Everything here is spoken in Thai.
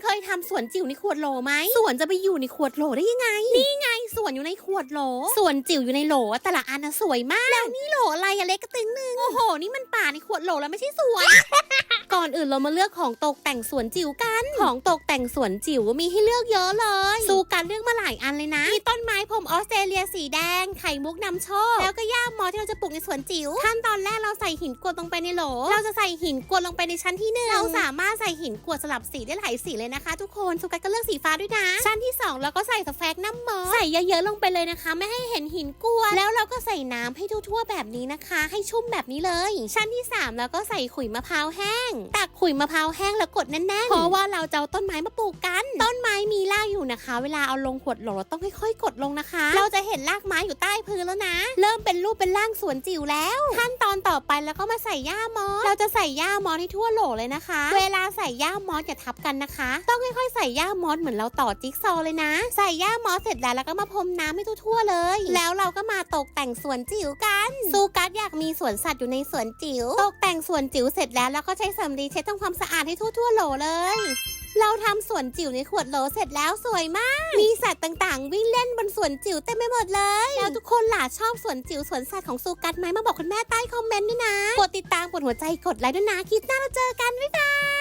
คนเคยทำสวนจิ๋วในขวดโหลไหมสวนจะไปอยู่ในขวดโหลได้ยังไง นี่ไงสวนอยู่ในขวดโหลสวนจิ๋วอยู่ในโหลอะแต่ละอันนะสวยมาก แล้วนี่โหลอะไรอะเล็กกระตึงหนึงโอ้โห นี่มันป่าในขวดโหลแล้วไม่ใช่สวน ก่อนอื่นเรามาเลือกของตกแต่งสวนจิ๋วกัน ของตกแต่งสวนจิ๋วมีให้เลือกเยอะเลยสู้กันเลือกมาหลายอันเลยนะ มีต้นไม้ผมออสเตรเลียสีแดง ไข่มุกนำโชค แล้วก็หญ้ามอที่เราจะปลูกในสวนจิ๋ว ขั้นตอนแรกเราใส่หินกรวดลงไปในโหล เราจะใส่หินกรวดลงไปในชั้นที่หนึ่งเราสามารถใส่หินกรวดสลับสีได้หลายสีเลยนะคะ ทุกคนสุกัสก็เลือกสีฟ้าด้วยนะ ชั้นที่สองเราก็ใส่สแฟกน้ำมอสใส่เยอะๆลงไปเลยนะคะ ไม่ให้เห็นหินกรวด แล้วเราก็ใส่น้ำให้ทั่วๆแบบนี้นะคะ ให้ชุ่มแบบนี้เลย ชั้นที่สามเราก็ใส่ขุยมะพร้าวแห้งตักขุยมะพร้าวแห้งแล้วกดแน่นๆเพราะว่าเราจะเอาต้นไม้มาปลูกกัน ต้นไม้มีรากอยู่นะคะ เวลาเอาลงขวดโหลเราต้องค่อยๆ กดลงนะคะ เราจะเห็นรากไม้อยู่ใต้พื้นแล้วนะ เริ่มเป็นรูปเป็นร่างสวนจิ๋วแล้ว ขั้นตอนต่อไปแล้วก็มาใส่หญ้ามอสเราจะใส่หญ้ามอสให้ทั่วโหลเลยนะคะ เวลาใส่หญ้ามอสอย่าทับกันนะคะ ต้องค่อยๆ ใส่หญ้ามอสเหมือนเราต่อจิ๊กซอเลยนะ ใส่หญ้ามอสเสร็จแล้วแล้วก็มาพรมน้ำให้ทั่วๆเลย แล้วเราก็มาตกแต่งสวนจิ๋วกันซูกัสอยากมีสวนสัตว์อยู่ในสวนจิ๋วตกแต่งสวนจิ๋วเสร็จแล้วแล้วก็ใช้สำลีเช็ดทำความสะอาดให้ทั่วๆโหลเลย เราทำสวนจิ๋วในขวดโหลเสร็จแล้วสวยมาก มีสัตว์ต่างๆ วิ่งเล่นบนสวนจิ๋วเต็มไปหมดเลย แล้วทุกคนล่ะชอบสวนจิ๋วสวนสัตว์ของซูกัดไหมมาบอกคุณแม่ใต้คอมเมนต์ด้วยนะ กดติดตามกดหัวใจกดไลค์ด้วยนะคลิปหน้าเราเจอกันบ๊ายบาย